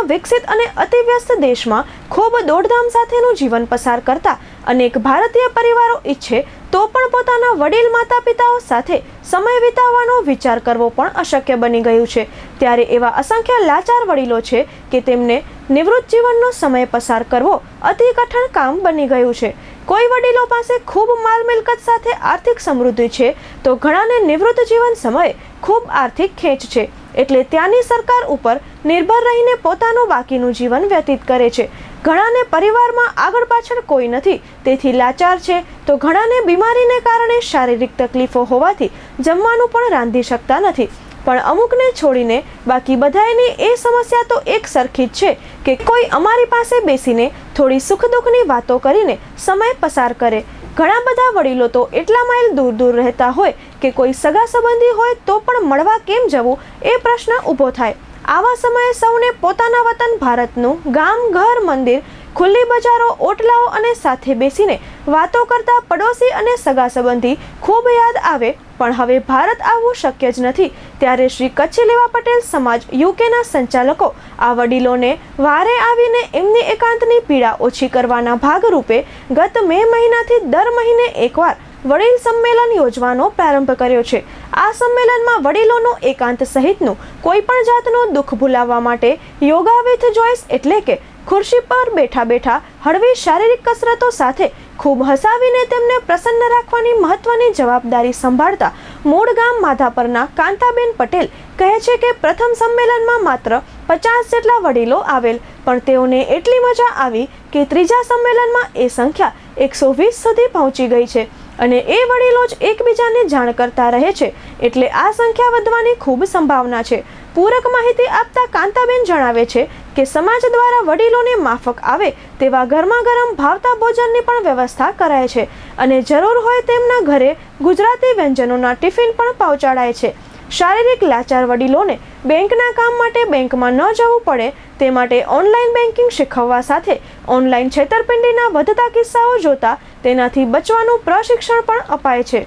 જેવા વિકસિત અને અતિવ્યસ્ત દેશમાં ખૂબ દોડધામ સાથેનું જીવન પસાર કરતા અનેક ભારતીય પરિવારો ઈચ્છે તો પણ પોતાના વડીલ માતા પિતાઓ સાથે સમય વિતાવવાનો વિચાર કરવો પણ અશક્ય બની ગયું છે. ત્યારે એવા અસંખ્ય લાચાર વડીલો છે કે તેમને નિવૃત્ત જીવનનો સમય પસાર કરવો અતિ કઠણ કામ બની ગયું છે. કોઈ વડીલો પાસે ખૂબ માલ મિલકત સાથે આર્થિક સમૃદ્ધિ છે, તો ઘણાને નિવૃત્ત જીવન સમયે ખૂબ આર્થિક ખેંચ છે. એટલે ત્યાંની સરકાર ઉપર નિર્ભર રહીને પોતાનું બાકીનું જીવન વ્યતીત કરે છે. ઘણાને પરિવારમાં આગળ પાછળ કોઈ નથી, તેથી લાચાર છે, તો ઘણાને બીમારીને કારણે શારીરિક તકલીફો હોવાથી જમવાનું પણ રાંધી શકતા નથી. પણ અમુકને છોડીને બાકી બધાયની એ સમસ્યા તો એક સરખી જ છે કે કોઈ અમારી પાસે બેસીને થોડી સુખ દુઃખની વાતો કરીને સમય પસાર કરે. ઘણા બધા વડીલો તો એટલા માઇલ દૂર દૂર રહેતા હોય કે કોઈ સગા સંબંધી હોય તો પણ મળવા કેમ જવું એ પ્રશ્ન ઊભો થાય. આવા સમયે સૌને પોતાના વતન ભારતનું ગામ ઘર મંદિર ખુલ્લી બજારો, ઓટલાઓ અને સાથે બેસીને વાતો કરતા પડોશી અને સગા સંબંધી ખૂબ યાદ આવે. પણ હવે ભારત આવવું શક્ય જ નથી. ત્યારે શ્રી કચ્છી લેવા પટેલ સમાજ યુકેના સંચાલકો આ વડીલોને વારે આવીને એમની એકાંતની પીડા ઓછી કરવાના ભાગરૂપે ગત મે મહિનાથી દર મહિને એકવાર વડીલ સંમેલન યોજવાનો પ્રારંભ કર્યો છે. આ સંમેલનમાં વડીલોનો એકાંત સહિતનું કોઈ પણ જાતનું દુઃખ ભૂલાવવા માટે યોગા વિથ જોઈસ એટલે કે ખુરશી પર બેઠા બેઠા હળવી શારીરિક કસરતો સાથે ખૂબ હસાવીને તેમને પ્રસન્ન રાખવાની મહત્વની જવાબદારી સંભાળતા મૂળ ગામ માધાપરના કાંતાબેન પટેલ કહે છે કે પ્રથમ સંમેલનમાં માત્ર પચાસ જેટલા વડીલો આવેલ, પણ તેઓને એટલી મજા આવી કે ત્રીજા સંમેલનમાં એ સંખ્યા એકસો વીસ સુધી પહોંચી ગઈ છે અને એ વડીલો જ એકબીજાને જાણ કરતા રહે છે એટલે આ સંખ્યા વધવાની ખૂબ સંભાવના છે. પૂરક માહિતી આપતા કાંતાબેન જણાવે છે કે સમાજ દ્વારા વડીલોને માફક આવે તેવા ગરમા ગરમ ભાવતા ભોજનની પણ વ્યવસ્થા કરાય છે અને જરૂર હોય તેમના ઘરે ગુજરાતી વ્યંજનોના ટિફિન પણ પહોંચાડાય છે. શારીરિક લાચાર વડીલોને બેંકના કામ માટે બેંકમાં ન જવું પડે તે માટે ઓનલાઈન બેન્કિંગ શીખવવા સાથે ઓનલાઈન છેતરપિંડીના વધતા કિસ્સાઓ જોતા તેનાથી બચવાનું પ્રશિક્ષણ પણ અપાય છે.